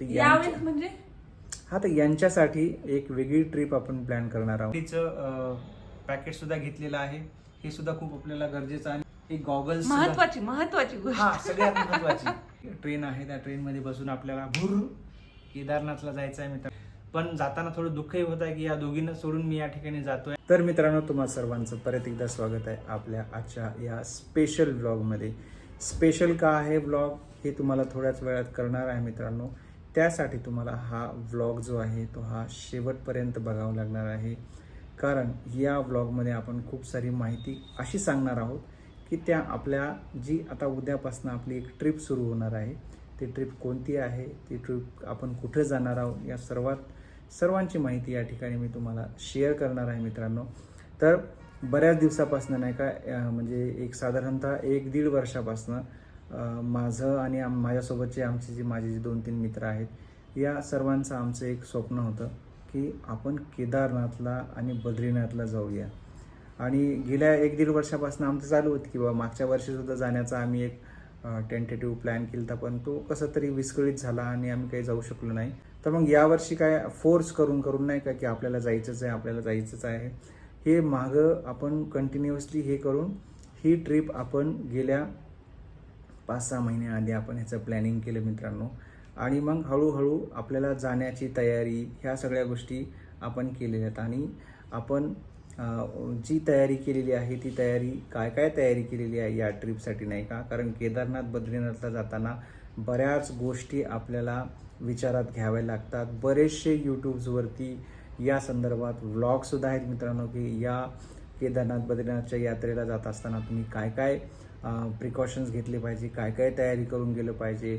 तर यावेळेस यांच्या- म्हणजे? हा तर यांच्यासाठी एक वेगळी ट्रिप आपण प्लॅन करणार आहोत. तिचं पॅकेट सुद्धा घेतलेलं आहे. हे सुद्धा खूप आपल्याला गरजेचं आहे. एक गॉगल्स महत्वाची महत्वाची गोष्ट. हा सगळ्यात महत्वाची. ट्रेन आहे त्या ट्रेन मध्ये बसून आपल्याला भूर केदारनाथला जायचं आहे मित्र पण जाताना थोडं दुःखही होत आहे की या दोघींना सोडून मी या ठिकाणी जातोय. तर मित्रांनो तुम्हा सर्वांचं परत एकदा स्वागत आहे आपल्या आजच्या या स्पेशल ब्लॉगमध्ये स्पेशल का आहे ब्लॉग हे तुम्हाला थोड्याच वेळात करणार आहे मित्रांनो. त्यासाठी तुम्हाला हा व्लॉग जो आहे तो हा शेवटपर्यंत बघावा लागणार आहे. कारण या व्लॉगमध्ये आपण खूप सारी माहिती अशी सांगणार आहोत की त्या आपल्या जी आता उद्यापासून आपली एक ट्रिप सुरू होणार आहे. ती ट्रिप कोणती आहे? ती ट्रिप आपण कुठे जाणार आहोत? या सर्वात सर्वांची माहिती या ठिकाणी मी तुम्हाला शेअर करणार आहे मित्रांनो. तर बऱ्याच दिवसापासून नाही का म्हणजे एक साधारणतः एक दीड वर्षापासून माझं आणि आम- माझ्यासोबतचे आमचे जे माझे जे दोन तीन मित्र आहेत या सर्वांचं आमचं एक स्वप्न होतं की आपण केदारनाथला आणि बद्रीनाथला जाऊया. आणि गेल्या एक दीड वर्षापासून आमचं चालू होतं की बाबा मागच्या वर्षीसुद्धा जाण्याचा आम्ही एक टेंटेटिव्ह प्लॅन केला होता पण तो कसा तरी विस्कळीत झाला आणि आम्ही काही जाऊ शकलो नाही. तर मग यावर्षी काय फोर्स करून करून नाही का की आपल्याला जायचंच आहे आपल्याला जायचंच आहे. हे मागं आपण कंटिन्युअसली हे करून ही ट्रिप आपण गेल्या पाच सहा महिन्याआधी आपण ह्याचं प्लॅनिंग केलं मित्रांनो. आणि मग हळूहळू आपल्याला जाण्याची तयारी ह्या सगळ्या गोष्टी आपण केलेल्या आहेत. आणि आपण जी तयारी केलेली आहे ती तयारी काय काय तयारी केलेली आहे या ट्रिपसाठी नाही का? कारण केदारनाथ बद्रीनाथला जाताना बऱ्याच गोष्टी आपल्याला विचारात घ्याव्या लागतात. बरेचसे यूट्यूब्सवरती या संदर्भात व्लॉगसुद्धा आहेत मित्रांनो की या केदारनाथ बद्रीनाथच्या यात्रेला जात असताना तुम्ही काय काय प्रिकॉशन्स घेतले पाहिजे? काय काय तयारी करून गेलं पाहिजे?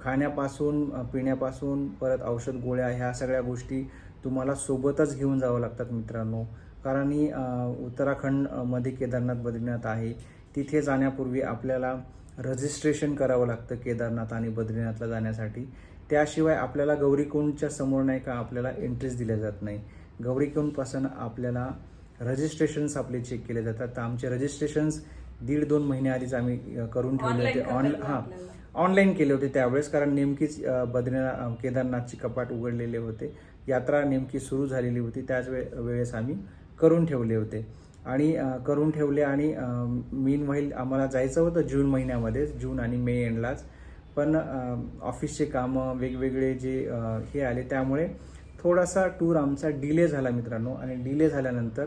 खाण्यापासून पिण्यापासून परत औषध गोळ्या ह्या सगळ्या गोष्टी तुम्हाला सोबतच घेऊन जावं लागतात मित्रांनो. कारण ही, उत्तराखंडमध्ये केदारनाथ बद्रीनाथ आहे. तिथे जाण्यापूर्वी आपल्याला रजिस्ट्रेशन करावं लागतं केदारनाथ आणि बद्रीनाथला जाण्यासाठी. त्याशिवाय आपल्याला गौरीकुंडच्या समोर नाही का आपल्याला एंट्रीज दिल्या जात नाही. गौरीकुंडपासून आपल्याला रजिस्ट्रेशन्स आपले चेक केले जातात. तर आमचे रजिस्ट्रेशन्स दीड दोन महिन्याआधीच आम्ही करून ठेवले होते. करता ऑन येईल हां. ऑनलाईन केले होते त्यावेळेस कारण नेमकीच बद्रीनाथ केदारनाथची कपाट उघडलेले होते. यात्रा नेमकी सुरू झालेली होती. त्याच वे वेळेस आम्ही करून ठेवले होते. आणि करून ठेवले आणि मीन व्हाईल आम्हाला जायचं होतं जून महिन्यामध्ये. जून आणि मे एंडलाच पण ऑफिसचे कामं वेगवेगळे जे हे आले त्यामुळे थोडासा टूर आमचा डिले झाला मित्रांनो. आणि डिले झाल्यानंतर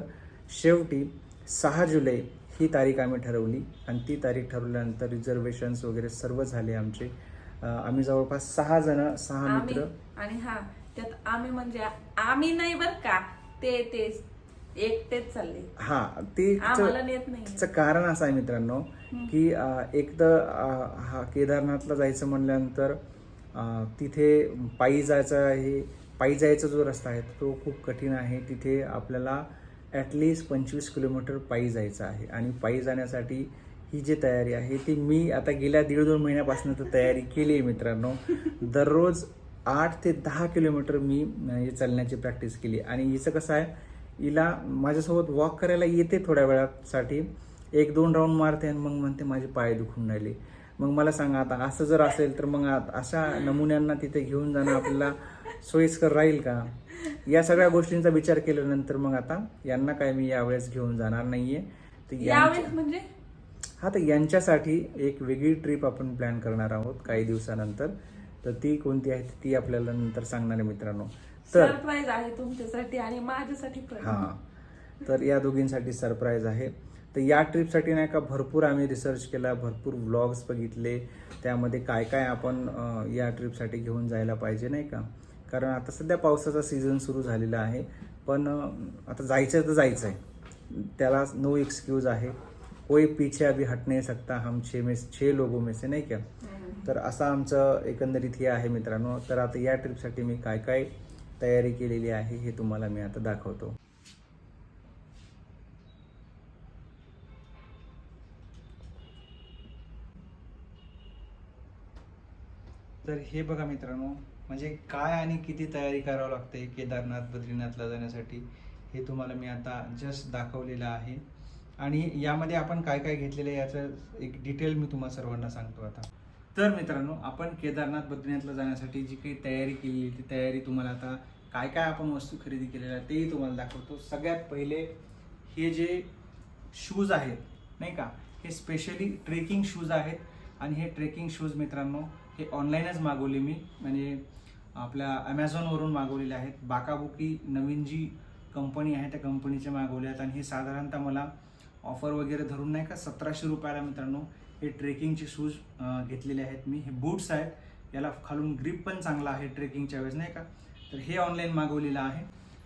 शेवटी सहा जुलै ही तारीख आम्ही ठरवली. आणि ती तारीख ठरवल्यानंतर रिझर्वेशन्स वगैरे सर्व झाले आमचे. आम्ही जवळपास सहा जण सहा मित्र. आणि हा त्यात आम्ही म्हणजे आम्ही नाही बर का ते तेच एकटेच चालले. हा ते कारण असं आहे मित्रांनो की एक तर हा केदारनाथला जायचं म्हणल्यानंतर तिथे पायी जायचं आहे पायी जायचा जो रस्ता आहे तो खूप कठीण आहे. तिथे आपल्याला ॲटलिस्ट पंचवीस किलोमीटर पायी जायचं आहे. आणि पायी जाण्यासाठी ही जी तयारी आहे ती मी आता गेल्या दीड दोन महिन्यापासून तर तयारी केली आहे मित्रांनो. दररोज आठ ते दहा किलोमीटर मी हे चालण्याची प्रॅक्टिस केली. आणि हिचं कसं आहे हिला माझ्यासोबत वॉक करायला येते थोड्या वेळासाठी. एक दोन राऊंड मारते आणि मग म्हणते माझे पाय दुखून राहिले. मग मला सांगा आता असं जर असेल तर मग अशा नमुन्यांना तिथे घेऊन जाणं आपल्याला सोयीस्कर राहील का? या सगळ्या गोष्टींचा विचार केल्यानंतर मग आता यांना काय मी यावेळेस घेऊन जाणार नाहीये. तर यावेळेस म्हणजे? हा तर यांच्यासाठी एक वेगळी ट्रिप आपण प्लॅन करणार आहोत काही दिवसानंतर. तर ती कोणती आहे ती आपल्याला नंतर सांगणार आहे मित्रांनो. तर सरप्राईज आहे तुमच्यासाठी आणि माझ्यासाठी पण. हा. तर या दोघींसाठी सरप्राईज आहे. तर या ट्रिपसाठी नाही का भरपूर आम्ही रिसर्च केला भरपूर व्लॉग्स बघितले. त्यामध्ये काय काय आपण या ट्रिपसाठी घेऊन जायला पाहिजे नाही का? कारण आता सध्या पावसाचा सीझन सुरू झालेला आहे. पण आता जायचं तर जायचं आहे त्याला नो एक्सक्यूज आहे. कोई पीछे अभी हट नाही सकता. हम छे में छे लोगों में से नाही क्या तर असं आमचं एकंदरीत हे आहे मित्रांनो. तर आता या ट्रिपसाठी मी काय काय तयारी केलेली आहे हे तुम्हाला मी आता दाखवतो. तर हे बघा मित्रांनो. म्हणजे काय आणि किती तयारी करावं लागते केदारनाथ बद्रीनाथला जाण्यासाठी हे तुम्हाला मी आता जस्ट दाखवलेलं आहे. आणि यामध्ये आपण काय काय घेतलेलं आहे याचं एक डिटेल मी तुम्हाला सर्वांना सांगतो आता. तर मित्रांनो आपण केदारनाथ बद्रीनाथला जाण्यासाठी जी काही तयारी केलेली ती तयारी तुम्हाला आता काय काय आपण वस्तू खरेदी केलेल्या आहेत तेही तुम्हाला दाखवतो. सगळ्यात पहिले हे जे शूज आहेत नाही का? हे स्पेशली ट्रेकिंग शूज आहेत. आणि हे ट्रेकिंग शूज मित्रांनो हे ऑनलाईनच मागवले मी. म्हणजे आपल्या ॲमेझॉनवरून मागवलेले आहेत. बाकाबुकी नवीन जी कंपनी आहे त्या कंपनीचे मागवले आहेत. आणि हे साधारणतः मला ऑफर वगैरे धरून नाही का सतराशे रुपयाला मित्रांनो हे ट्रेकिंगचे शूज घेतलेले आहेत मी. हे बूट्स आहेत. याला खालून ग्रीप पण चांगला आहे ट्रेकिंगच्या वेळेस नाही का? तर हे ऑनलाईन मागवलेलं आहे.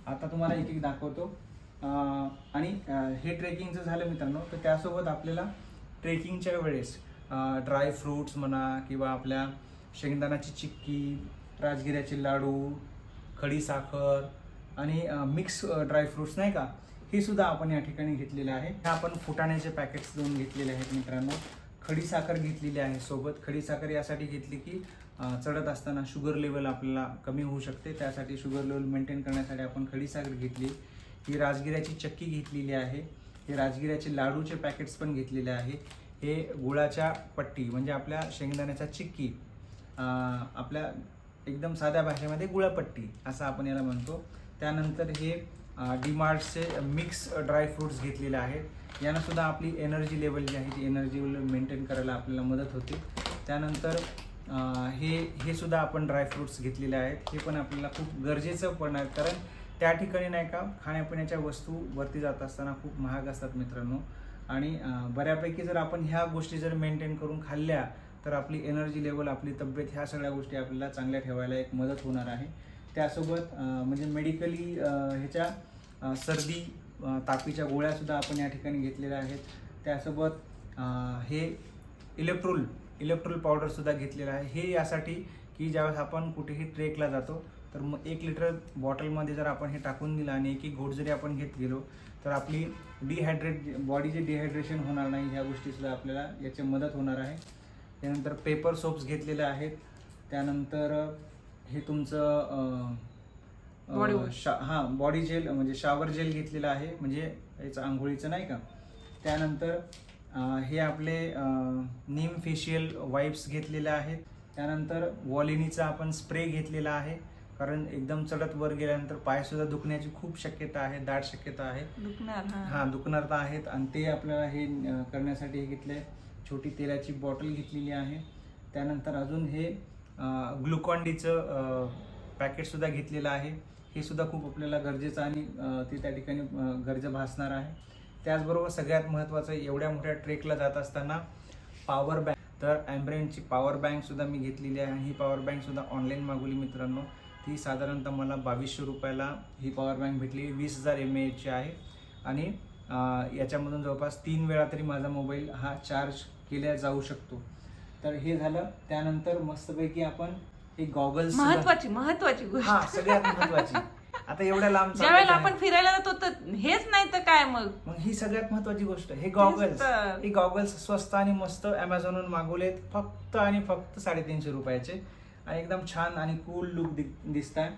आता तुम्हाला एक एक दाखवतो. आणि हे ट्रेकिंगचं झालं मित्रांनो तर त्यासोबत आपल्याला ट्रेकिंगच्या वेळेस ड्राय फ्रूट्स म्हणा किंवा आपल्या शेंगदाण्याची चिक्की राजगिऱ्याचे लाडू खडी साखर आणि मिक्स ड्रायफ्रूट्स नाही का? हे सुद्धा आपण या ठिकाणी घेतलेले आहे. हे आपण फुटाण्याचे पॅकेट्स दोन घेतलेले आहेत मित्रांनो. खडी साखर घेतलेली आहे सोबत. खडी साखर यासाठी घेतली की चढत असताना शुगर लेवल आपल्याला कमी होऊ शकते. त्यासाठी शुगर लेवल मेंटेन करण्यासाठी आपण खडी साखर घेतली. ही राजगिऱ्याची चक्की घेतलेली आहे. हे राजगिऱ्याचे लाडूचे पॅकेट्स पण घेतलेले आहे. हे गुळाच्या पट्टी म्हणजे आपल्या शेंगदाण्याच्या चिक्की आपल्या एकदम साध्या भाषेमध्ये गुळपट्टी असं आपण याला म्हणतो. त्यानंतर हे डीमार्टचे मिक्स ड्रायफ्रुट्स घेतलेले आहेत. यानं सुद्धा आपली एनर्जी लेवल जी आहे ती एनर्जी लेवल मेंटेन करायला आपल्याला मदत होते. त्यानंतर हे हे सुद्धा आपण ड्रायफ्रुट्स घेतलेले आहेत. हे पण आपल्याला खूप गरजेचं पण आहे कारण त्या ठिकाणी नाही का खाण्यापिण्याच्या वस्तू वरती जात असताना खूप महाग असतात मित्रांनो. आणि बऱ्यापैकी जर आपण ह्या गोष्टी जर मेंटेन करून खाल्ल्या तर आपली एनर्जी लेवल आपली तब्येत ह्या सगळ्या गोष्टी आपल्याला चांगल्या ठेवायला एक मदत होणार आहे. त्यासोबत म्हणजे मेडिकली ह्याच्या सर्दी तापीच्या गोळ्यासुद्धा आपण या ठिकाणी घेतलेल्या आहेत. त्यासोबत हे इलेक्ट्रोल इलेक्ट्रोल पावडरसुद्धा घेतलेलं आहे. हे यासाठी की ज्यावेळेस आपण कुठेही ट्रेकला जातो तर मग एक लिटर बॉटलमध्ये जर आपण हे टाकून दिलं आणि एक एक घोट जरी आपण घेत गेलो तर आपली डिहायड्रेट बॉडीचे डिहायड्रेशन होणार नाही ह्या गोष्टीसुद्धा आपल्याला याची मदत होणार आहे. त्यानंतर पेपर सोप्स घेतलेले आहेत. त्यानंतर हे तुमचं. शा हां बॉडी जेल म्हणजे शावर जेल घेतलेलं आहे. म्हणजे याचं आंघोळीचं नाही का? त्यानंतर हे आपले नीम फेशियल वाईप्स घेतलेले आहेत. त्यानंतर वॉलिनीचा आपण स्प्रे घेतलेला आहे. कारण एकदम चढत वर गेल्यानंतर पायसुद्धा दुखण्याची खूप शक्यता आहे दाट शक्यता आहे. दुखणार हा. दुखणार तर आहेत. आणि ते आपल्याला हे अं, करण्यासाठी हे घेतले छोटी तेलाची बॉटल घेतलेली आहे. त्यानंतर अजून हे ग्लुकॉन डीचं पॅकेटसुद्धा घेतलेलं आहे. हे सुद्धा खूप आपल्याला गरजेचं आणि अं, ते त्या ठिकाणी अं, गरज भासणार आहे. त्याचबरोबर सगळ्यात महत्त्वाचं एवढ्या मोठ्या ट्रेकला जात असताना पॉवर बँक तर ॲम्ब्रेनची पॉवर बँकसुद्धा मी घेतलेली आहे. आणि ही पॉवर बँकसुद्धा ऑनलाईन मागवली मित्रांनो. ती साधारणतः मला बावीसशे रुपयाला ही पॉवर बँक भेटली. वीस हजार एम एचची आहे. आणि याच्यामधून जवळपास तीन वेळा तरी माझा मोबाईल हा चार्ज केल्या जाऊ शकतो. तर हे झालं. त्यानंतर मस्तपैकी आपण हे गॉगल्स महत्वाची महत्वाची गोष्ट. हा सगळ्यात महत्वाची. आता एवढ्या लांब आपण. फिरायला जातो तर हेच नाही तर काय मग? मग ही सगळ्यात महत्वाची गोष्ट. हे गॉगल्स. हे गॉगल्स स्वस्त आणि मस्त अमेझॉनवरून मागवलेत. फक्त आणि फक्त साडेतीनशे रुपयाचे. आणि एकदम छान आणि कूल लुक दिसत आहे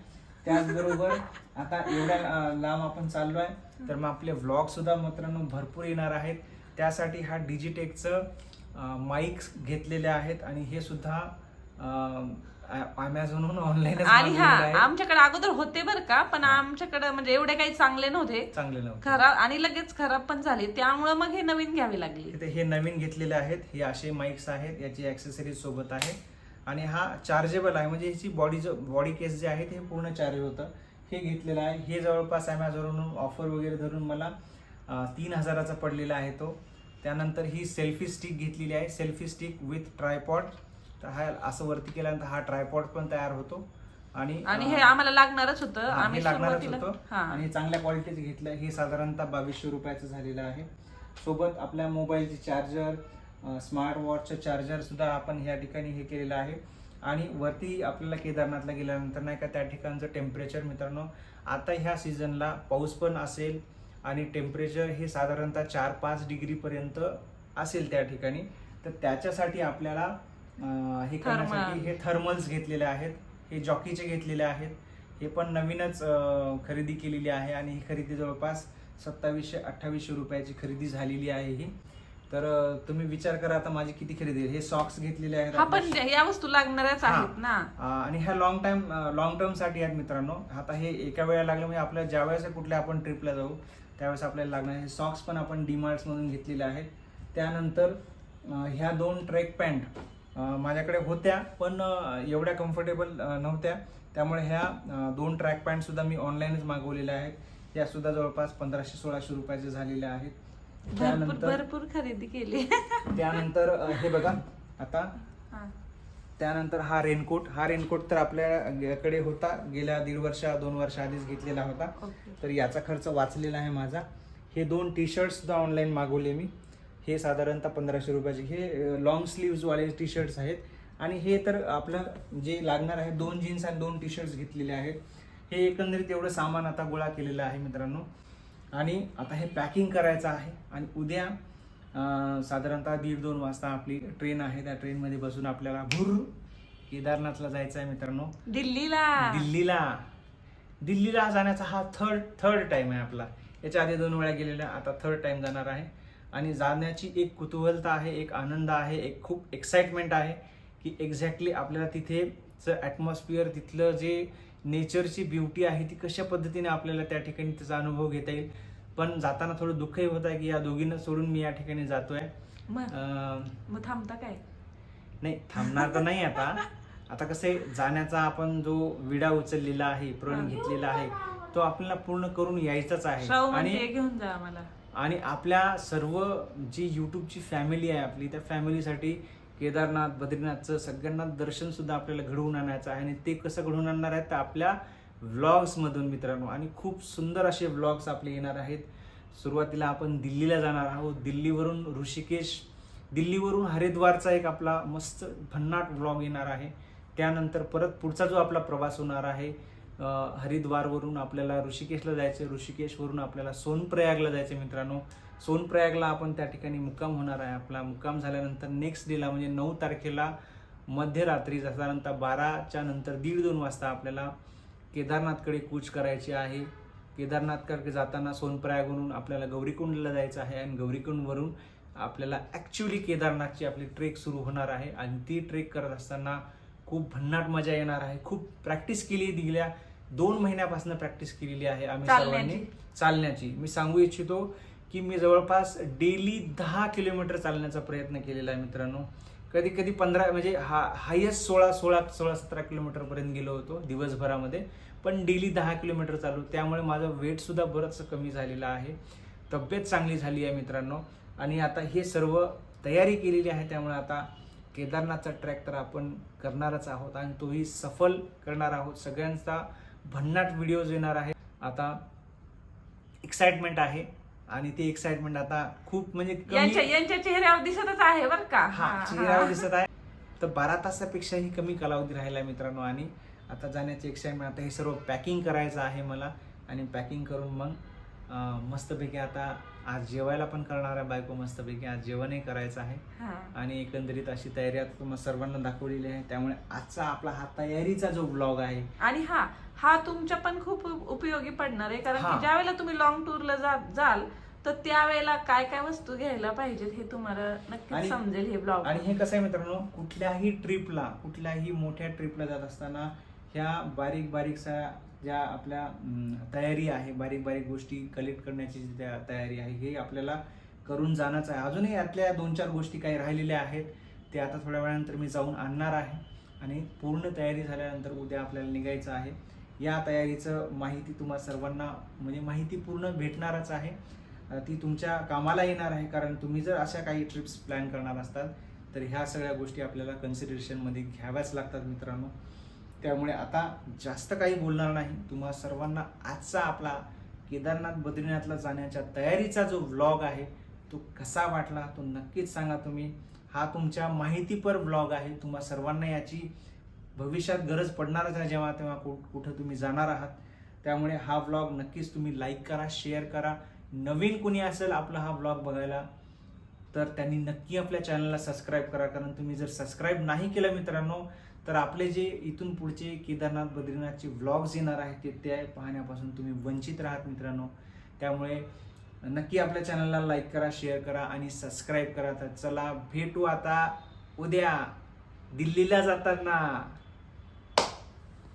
त्याचबरोबर आता एवढ्या लांब आपण चाललो आहे तर मग आपले व्लॉग सुद्धा मित्रांनो भरपूर येणार आहेत. त्यासाठी हा डिजिटेकचं माईक्स घेतलेले आहेत आणि हे सुद्धा अमेझॉनहून ऑनलाईन आणि हा आमच्याकडे अगोदर होते बरं का पण आमच्याकडे म्हणजे एवढे काही चांगले नव्हते. चांगले नव्हते. खराब आणि लगेच खराब पण झाले. त्यामुळे मग हे नवीन घ्यावे लागले. हे नवीन घेतलेले आहेत. हे असे माईक्स आहेत. याची ऍक्सेसरीज सोबत आहे. आणि हा चार्जेबल आहे. म्हणजे ह्याची बॉडी बॉडी केस जे आहे ते पूर्ण चार्ज होतं. हे घेतलेलं आहे. हे जवळपास ॲमेझॉनवरून ऑफर वगैरे धरून मला तीन हजाराचा पडलेला आहे तो. त्यानंतर ही सेल्फी स्टिक घेतलेली आहे. सेल्फी स्टिक विथ ट्रायपॉड तर हा असं वरती केल्यानंतर हा ट्रायपॉड पण तयार होतो. आणि आणि हे आम्हाला लागणारच होतं. आम्ही लागणारच होतं. आणि चांगल्या क्वालिटीचं घेतलं. हे साधारणतः बावीसशे रुपयाचं झालेलं आहे. सोबत आपल्या मोबाईलचे चार्जर स्मार्ट वॉचचं चार्जर सुद्धा आपण ह्या ठिकाणी हे केलेलं आहे. आणि वरती आपल्याला केदारनाथला गेल्यानंतर नाही का त्या ठिकाणचं टेम्परेचर मित्रांनो आता ह्या सीझनला पाऊस पण असेल आणि टेम्परेचर हे साधारणतः चार पाच डिग्रीपर्यंत असेल त्या ठिकाणी. तर त्याच्यासाठी आपल्याला हे करण्यासाठी हे थर्मल्स घेतलेले आहेत हे जॉकीचे घेतलेले आहेत. हे पण नवीनच खरेदी केलेली आहे आणि ही खरेदी जवळपास सत्तावीसशे अठ्ठावीसशे रुपयाची खरेदी झालेली आहे ही. तर तुम्ही विचार करा आता माझी किती खरेदी. हे सॉक्स घेतलेले आहेत हा या वस्तू लागणारच. आहेत ना. आणि ह्या लॉंग टाइम लॉंग टर्मसाठी आहेत मित्रांनो. आता हे एका वेळेला लागलं म्हणजे आपल्या ज्या वेळेस कुठल्या आपण ट्रिपला जाऊ त्यावेळेस आपल्याला लागणार हे सॉक्स पण आपण डीमार्ट्स मधून घेतलेले आहेत. त्यानंतर ह्या दोन ट्रेक पॅन्ट माझ्याकडे होत्या पण एवढ्या कम्फर्टेबल नव्हत्या. त्यामुळे ह्या दोन ट्रॅक पॅन्ट सुद्धा मी ऑनलाईनच मागवलेल्या आहेत. या सुद्धा जवळपास पंधराशे सोळाशे रुपयाचे झालेल्या आहेत. भरपूर त्यानंतर भरपूर खरेदी केली. त्यानंतर अं, हे बघा आता हा. त्यानंतर हा रेनकोट हा रेनकोट तर आपल्याकडे होता गेल्या दीड वर्ष दोन वर्ष आधीच घेतलेला होता. ओके. तर याचा खर्च वाचलेला आहे माझा. हे दोन टी शर्ट सुद्धा ऑनलाईन मागवले मी. हे साधारणतः पंधराशे रुपयाचे. हे लॉंग वाले टी शर्ट्स आहेत. आणि हे तर आपलं जे लागणार आहे दोन जीन्स आणि दोन टी शर्ट्स घेतलेले आहेत. हे एकंदरीत एवढं सामान आता गोळा केलेलं आहे मित्रांनो. आणि आता हे पॅकिंग करायचं आहे. आणि उद्या साधारणतः दीड दोन वाजता आपली ट्रेन आहे. त्या ट्रेनमध्ये बसून आपल्याला भुर केदारनाथला जायचं आहे मित्रांनो. दिल्लीला. दिल्लीला. दिल्लीला जाण्याचा हा थर्ड थर्ड टाइम आहे आपला. याच्या आधी दोन वेळा गेलेला आता थर्ड टाइम जाणार आहे. आणि जाण्याची एक कुतूहलता आहे एक आनंद आहे एक खूप एक्साइटमेंट आहे की एक्झॅक्टली आपल्याला तिथेचं ॲटमॉस्फिअर तिथलं जे नेचरची ब्युटी आहे ती कशा पद्धतीने आपल्याला त्या ठिकाणी त्याचा अनुभव घेता येईल? पण जाताना थोडं दुःखही होत आहे की या दोघींना सोडून मी या ठिकाणी जातोय. मग? थांबता काय? नाही थांबणार तर नाही आता. आता कसं जाण्याचा आपण जो विडा उचललेला आहे प्रण घेतलेला आहे तो आपल्याला पूर्ण करून यायचाच आहे. श्राव आणि घेऊन जा आम्हाला. आणि आपल्या सर्व जी युट्यूबची फॅमिली आहे आपली त्या फॅमिलीसाठी केदारनाथ बद्रीनाथचं सगळ्यांना दर्शन सुद्धा आपल्याला घडवून आणायचं आहे आणि ते कसं घडवून आणणार आहे तर आपल्या व्लॉग्समधून मित्रांनो. आणि खूप सुंदर असे व्लॉग्स आपले येणार आहेत. सुरुवातीला आपण दिल्लीला जाणार आहोत. दिल्लीवरून ऋषिकेश दिल्लीवरून हरिद्वारचा एक आपला मस्त भन्नाट व्लॉग येणार आहे. त्यानंतर परत पुढचा जो आपला प्रवास होणार आहे हरिद्वारवरून आपल्याला ऋषिकेशला जायचं ऋषिकेशवरून आपल्याला सोनप्रयागला जायचं मित्रांनो. सोनप्रयागला आपण त्या ठिकाणी मुक्काम होणार आहे. आपला मुक्काम झाल्यानंतर नेक्स्ट डेला म्हणजे नऊ तारखेला मध्यरात्री साधारणतः बाराच्या नंतर दीड दोन वाजता आपल्याला केदारनाथकडे कूच करायची आहे. केदारनाथकडे जाताना सोनप्रयागवरून आपल्याला गौरीकुंडला जायचं आहे आणि गौरीकुंडवरून आपल्याला ॲक्च्युली केदारनाथची आपली ट्रेक सुरू होणार आहे. आणि ती ट्रेक करत असताना खूप भन्नाट मजा येणार आहे. खूप प्रॅक्टिस केली गेल्या दोन महिन्यापासून प्रॅक्टिस केलेली आहे आम्ही. सर्वांनी. चालण्याची. मी सांगू इच्छितो की मी जवळपास डेली दहा किलोमीटर चालण्याचा प्रयत्न केलेला आहे मित्रांनो. कधी कधी पंधरा म्हणजे हा हायेस्ट सोळा सोळा सोळा सतरा किलोमीटरपर्यंत गेलो होतो दिवसभरामध्ये. पण डेली दहा किलोमीटर चालू त्यामुळे माझं वेटसुद्धा बरंचसं कमी झालेलं आहे. तब्येत चांगली झाली आहे मित्रांनो. आणि आता हे सर्व तयारी केलेली आहे त्यामुळे आता केदारनाथचा ट्रॅक तर आपण करणारच आहोत आणि तोही सफल करणार आहोत. सगळ्यांचा भन्नाट व्हिडिओज येणार आहे आता एक्साइटमेंट आहे. आणि ती एक्साइटमेंट आता खूप म्हणजे यांच्या कमी यांच्या चेहऱ्यावर दिसतच आहे बर का. हा चेहऱ्यावर. दिसत आहे. तर बारा तासापेक्षाही कमी कालावधी राहिला मित्रांनो आणि आता जाण्याची एक्साइटमेंट आता हे सर्व पॅकिंग करायचं आहे मला आणि पॅकिंग करून मग अं, मस्तपैकी आता आज जेवायला पण करणार आहे बायको मस्तपैकी. आज जेवणही करायचं आहे. हा. आणि एकंदरीत अशी तयारी आता तुम्हाला सर्वांना दाखवलेली आहे. त्यामुळे आजचा आपला हा तयारीचा जो ब्लॉग आहे आणि हा हा तुमच्या पण खूप उपयोगी पडणार आहे. कारण. की ज्या वेळेला तुम्ही लॉंग टूरला जाल तर त्यावेळेला काय काय वस्तू घ्यायला पाहिजेत हे तुम्हाला नक्कीच समजेल हे ब्लॉग आणि हे कसं आहे मित्रांनो कुठल्याही ट्रिपला कुठल्याही मोठ्या ट्रिपला जात असताना ह्या बारीक बारीकसा ज्या आपल्या तयारी आहे बारीक बारीक गोष्टी कलेक्ट करण्याची जी त्या तयारी आहे हे आपल्याला करून जाणंच आहे. अजूनही यातल्या दोन चार गोष्टी काही राहिलेल्या आहेत ते आता थोड्या वेळानंतर मी जाऊन आणणार आहे. आणि पूर्ण तयारी झाल्यानंतर उद्या आपल्याला निघायचं आहे. या तयारीचं माहिती तुम्हा सर्वांना म्हणजे माहिती पूर्ण भेटणारच आहे. ती तुमच्या कामाला येणार आहे कारण तुम्ही जर अशा काही ट्रिप्स प्लॅन करणार असतात तर ह्या सगळ्या गोष्टी आपल्याला कन्सिडरेशनमध्ये घ्याव्याच लागतात मित्रांनो. त्यामुळे आता जास्त काही बोलणार नाही. तुम्हा सर्वांना आजचा आपला केदारनाथ बद्रीनाथला जाण्याच्या तयारीचा जो व्लॉग आहे तो कसा वाटला तो नक्कीच सांगा तुम्ही. हा तुमच्या माहितीपर व्लॉग आहे. तुम्हा सर्वांना याची भविष्यात गरज पडणारच आहे जेव्हा तेव्हा कुठं तुम्ही जाणार आहात. त्यामुळे हा व्लॉग नक्कीच तुम्ही लाईक करा शेअर करा. नवीन कुणी असेल आपला हा व्लॉग बघायला तर त्यांनी नक्की आपल्या चॅनलला सबस्क्राईब करा. कारण तुम्ही जर सबस्क्राईब नाही केलं मित्रांनो तर आपले जे इथून पुढचे केदारनाथ बद्रीनाथचे व्लॉग्स येणार आहेत ते ते पाहण्यापासून तुम्ही वंचित राहात मित्रांनो. त्यामुळे नक्की आपल्या चॅनलला लाईक करा शेअर करा आणि सबस्क्राईब करा. तर चला भेटू आता उद्या. दिल्लीला जाताना.